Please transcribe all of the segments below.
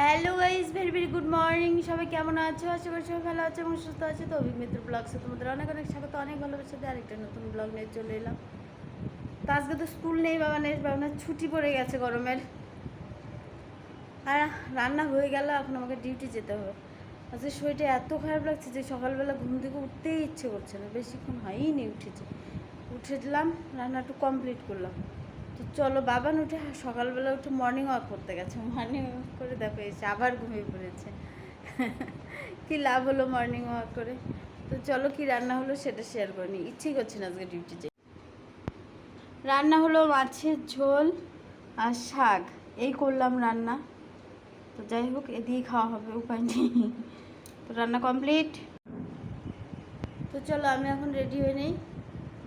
Hello guys very very good morning সবাই কেমন আছো? আশা করি সবাই ভালো আছে এবং সুস্থ আছে। তো অভিমিত্র ব্লগসে তোমাদের অনেক অনেক স্বাগত, অনেক ভালোবাসা দিয়ে আরেকটা নতুন ব্লগ নিয়ে চলে এলাম। তো আজকে তো স্কুল নেই বাবা নেই বাবা ছুটি পড়ে গেছে গরমের। আর রান্না হয়ে গেল, এখন আমাকে ডিউটি যেতে হবে। আজকে শরীরটা এত খারাপ লাগছে যে সকালবেলা ঘুম থেকে উঠতেই ইচ্ছে করছে না। বেশিক্ষণ হয়ই নি উঠেছে। উঠে দিলাম, রান্না একটু কমপ্লিট করলাম। তো চলো বাবান উঠে সকালবেলা উঠে মর্নিং ওয়াক করতে গেছে। মর্নিং ওয়াক করে দেখো এসে আবার ঘুমিয়ে পড়েছে। কি লাভ হলো মর্নিং ওয়াক করে? তো চলো, কি রান্না হলো সেটা শেয়ার করে নিই। ইচ্ছেই করছে না আজকে ডিউটি যে রান্না হলো মাছের ঝোল আর শাক। এই করলাম রান্না। তো যাই হোক, এ দিয়েই খাওয়া হবে, উপায় নেই। তো রান্না কমপ্লিট তো চলো, আমি এখন রেডি হয়ে নেই।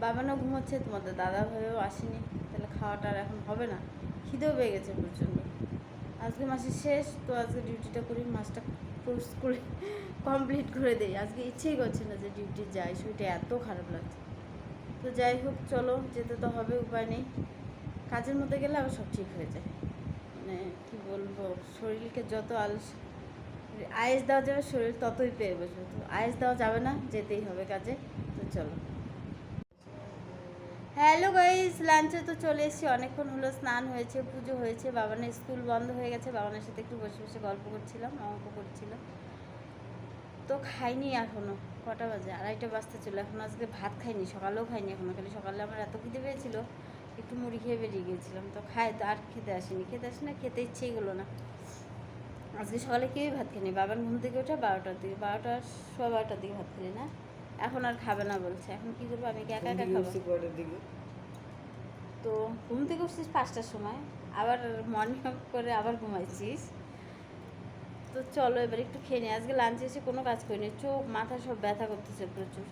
বাবানও ঘুমোচ্ছে, তোমাদের দাদা ভাইও আসেনি, তাহলে খাওয়াটা আর এখন হবে না। খিদেও পেয়ে গেছে প্রচণ্ড। আজকে মাসের শেষ, তো আজকে ডিউটিটা করি, মাসটা ক্লোজ করে কমপ্লিট করে দেই। আজকে ইচ্ছেই করছে না যে ডিউটি যাই, শরীরটা এত খারাপ লাগছে। তো যাই হোক, চলো, যেতে তো হবে, উপায় নেই। কাজের মধ্যে গেলে আবার সব ঠিক হয়ে যায়। মানে কি বলব, শরীরকে যত আলস, আয়েস দেওয়া যাবে, শরীর ততই পেয়ে বসবে। তো আয়েস দেওয়া যাবে না, যেতেই হবে কাজে। তো চলো। হ্যালো গাইস লাঞ্চে তো চলে এসেছি। অনেকক্ষণ হলো, স্নান হয়েছে, পুজো হয়েছে, বাবানের স্কুল বন্ধ হয়ে গেছে, বাবানের সাথে একটু বসে বসে গল্প করছিলাম, অঙ্ক করছিলাম তো খাইনি এখনও কটা বাজে? আড়াইটা বাজতে ছিল এখন আজকে ভাত খাইনি, সকালেও খাইনি এখনও খালি সকালে আমার এত খিদে পেয়েছিল, একটু মুড়ি খেয়ে বেরিয়ে গিয়েছিলাম। তো খাই, তো আর খেতে আসিনি, খেতে আসি না, খেতে ইচ্ছেই গেলো না। আজকে সকালে কেউই ভাত খাইনি বাবার ঘুম থেকে ওঠে বারোটার দিকে, বারোটা, সোয়া বারোটার দিকে ভাত খেলি না? এখন আর খাবে না বলছে। এখন কি করব? আমি কি একা একা খাব? তো ঘুম থেকে উঠছিস পাঁচটার সময়। আবার মর্নিং ওয়াক করে আবার ঘুমাইছিস। তো চলো এবার একটু খেয়ে নিই আজকে লাঞ্চে এসে কোনো কাজ করিনি। চোখ মাথা সব ব্যথা করতেছে প্রচুর।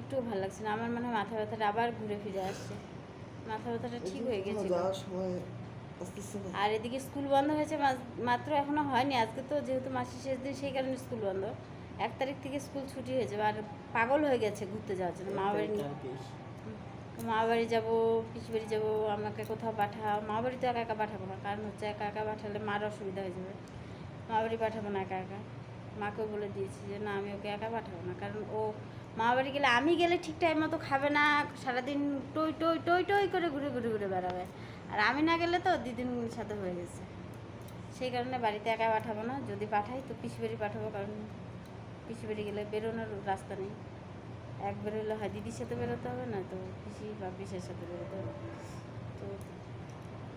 একটু ভালো লাগছে না। আমার মনে হয় মাথা ব্যথাটা আবার ঘুরে ফিরে আসছে। মাথা ব্যথাটা ঠিক হয়ে গেছে আর এদিকে স্কুল বন্ধ হয়েছে মাত্র এখনও হয়নি। আজকে তো যেহেতু মাসের শেষ দিন সেই কারণে স্কুল বন্ধ। এক তারিখ থেকে স্কুল ছুটি হয়েছে আর পাগল হয়ে গেছে ঘুরতে যাওয়ার জন্য। মা বাড়ি নিয়ে মা বাড়ি যাব পিস বাড়ি যাব আমাকে কোথাও পাঠাও। মা বাড়ি তো একা একা পাঠাবো না কারণ হচ্ছে একা একা পাঠালে মার অসুবিধা হয়ে যাবে। মা বাড়ি পাঠাবো না একা একা। মাকেও বলে দিয়েছি যে না আমি ওকে একা পাঠাবো না। কারণ ও মা বাড়ি গেলে আমি গেলে ঠিক টাইম মতো খাবে না সারাদিন টই টই টই টই করে ঘুরে ঘুরে ঘুরে বেড়াবে। আর আমি না গেলে তো দিদির সাথে হয়ে গেছে। সেই কারণে বাড়িতে একা পাঠাবো না। যদি পাঠাই তো পিসি বাড়ি পাঠাবো কারণ পিসি বাড়ি গেলে বেরোনোর রাস্তা নেই। এক বেরোলে হয় দিদির সাথে বেরোতে হবে না তো পিসি বা পিসের সাথে বেরোতে হবে।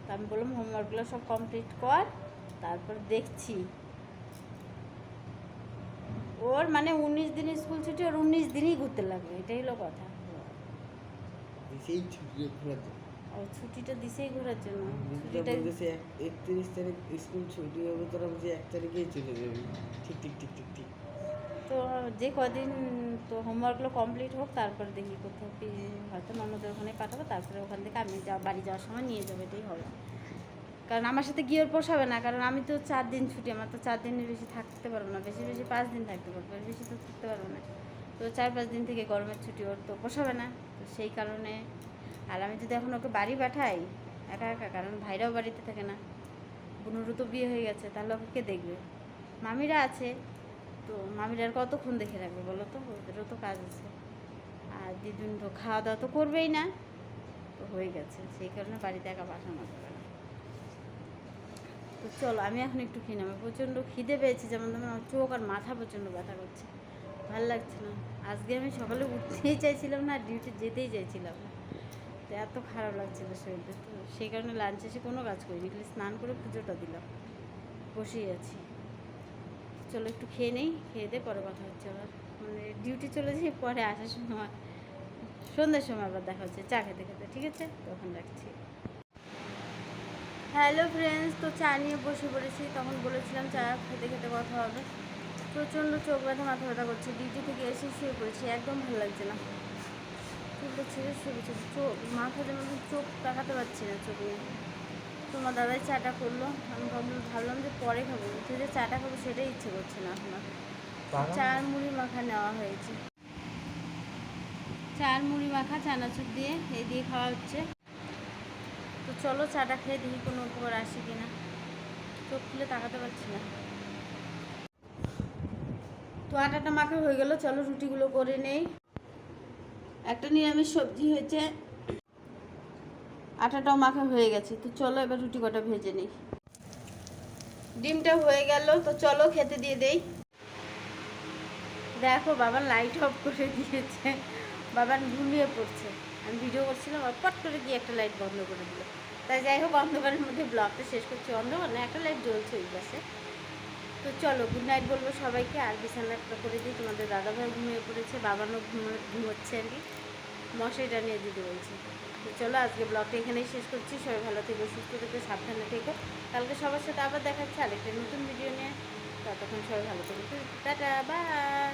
তো আমি বললাম হোমওয়ার্কগুলো সব কমপ্লিট কর তারপর দেখছি। ওর মানে উনিশ দিন স্কুল ছুটি ওর উনিশ দিনই ঘুরতে লাগবে এটাই হলো কথা। ও ছুটিটা দিছেই ঘোরার জন্য। একত্রিশ তারিখ স্কুল ছুটি হবে তোরা বলছে এক তারিখেই চলে যাবি। ঠিক ঠিক ঠিক ঠিক ঠিক। তো যে কদিন তো হোমওয়ার্কগুলো কমপ্লিট হোক তারপরে দেখি কোথাও হয়তো ননদের ওখানে পাঠাবো তারপরে ওখান থেকে আমি যা, বাড়ি যাওয়ার সময় নিয়ে যাব, এটাই হবে। কারণ আমার সাথে গিয়ে ওর পোষাবে না, কারণ আমি তো চার দিন ছুটি, আমার তো চার দিনের বেশি থাকতে পারব না, বেশি বেশি পাঁচ দিন থাকতে পারব বেশি তো থাকতে পারব না। তো চার পাঁচ দিন থেকে গরমের ছুটি, ওর তো পোষাবে না, তো সেই কারণে আর আমি যদি এখন ওকে বাড়ি পাঠাই, একা একা, কারণ ভাইরাও বাড়িতে থাকে না, বুনুরও তো বিয়ে হয়ে গেছে, তাহলে ওকে কে দেখবে? মামিরা আছে তো মামিরা আর কতক্ষণ দেখে রাখবে বলো তো? ওদেরও তো কাজ আছে। আর দিদুন তো খাওয়া দাওয়া তো করবেই না। তো হয়ে গেছে, সেই কারণে বাড়িতে একা পাঠানো যাবে না। তো চলো, আমি এখন একটু খেয়ে নেব। প্রচণ্ড খিদে পেয়েছি, যেমন তেমন আমার চোখ আর মাথা প্রচণ্ড ব্যথা করছে। ভালো লাগছে না। আজকে আমি সকালে উঠতেই চাইছিলাম না ডিউটি যেতেই চাইছিলাম না। তো এত খারাপ লাগছিল শরীরটা। তো সেই কারণে লাঞ্চ এসে কোনো কাজ করিনি, খালি স্নান করে পুজোটা দিলাম। বসেই আছি। চলো একটু খেয়ে নেই, খেয়ে দিয়ে পরে কথা হচ্ছে আবার। মানে ডিউটি চলে যাই, পরে আসার সময়। সন্ধ্যার সময় আবার দেখা হচ্ছে, চা খেতে খেতে, ঠিক আছে? তখন রাখছি। হ্যালো ফ্রেন্ডস তো চা নিয়ে বসে পড়েছি, তখন বলেছিলাম চা খেতে খেতে কথা হবে। প্রচণ্ড চোখ ব্যথা, মাথা ব্যথা করছে ডিউটি থেকে এসে শুয়ে পড়েছি, একদম ভালো লাগছে না। চুলটা ছেড়ে শুয়ে চোখ মাথা যেমন চোখ তাকাতে পারছি না, চোখ নিয়ে। তোমার দাদাই চাটা করল। আমি ভাবলাম ভাবলাম যে পরে খাব। উঠে যে চাটা খাব সেটাই ইচ্ছে করছে না এখন আর চার মুড়ি মাখা নেওয়া হয়েছে। চার মুড়ি মাখা চানাচুর দিয়ে এই দিয়ে খাওয়া হচ্ছে। তো চলো চাটা খেয়ে দেখি কোনো উপকার আসে কিনা। তো চোখ খুলে তাকাতে পারছি না। তো আটাটা মাখা হয়ে গেল। চলো রুটিগুলো করে নেই। একটা নিরামিষ সবজি হয়েছে। আটাটাও মাখা হয়ে গেছে। তো চলো এবার রুটি কটা ভেজে নিই। ডিমটা হয়ে গেল, তো চলো খেতে দিয়ে দেই। দেখো বাবা লাইট অফ করে দিয়েছে। বাবার ঘুমিয়ে পড়ছে। আমি ভিডিও করছিলাম, আর পট করে গিয়ে একটা লাইট বন্ধ করে দিল। তাই যাই হোক, অন্ধকারের মধ্যে ব্লগটা শেষ করছি। অন্ধকার না, একটা লাইট জ্বলছে ওই পাশে। তো চলো গুড নাইট বলব সবাইকে। আর বিছানাটা করে দিই। তোমাদের দাদাভাই ঘুমিয়ে পড়েছে, বাবানও ঘুমো- ঘুমোচ্ছে আর কি। মশাইটা নিয়ে দিতে বলছি। তো চলো আজকে ব্লগটা এখানেই শেষ করছি। সবাই ভালো থেকো, সুস্থ থেকো, সাবধানে থেকো। কালকে সবার সাথে আবার দেখাচ্ছি আরেকটা নতুন ভিডিও নিয়ে। ততক্ষণ সবাই ভালো থেকো। Tata bye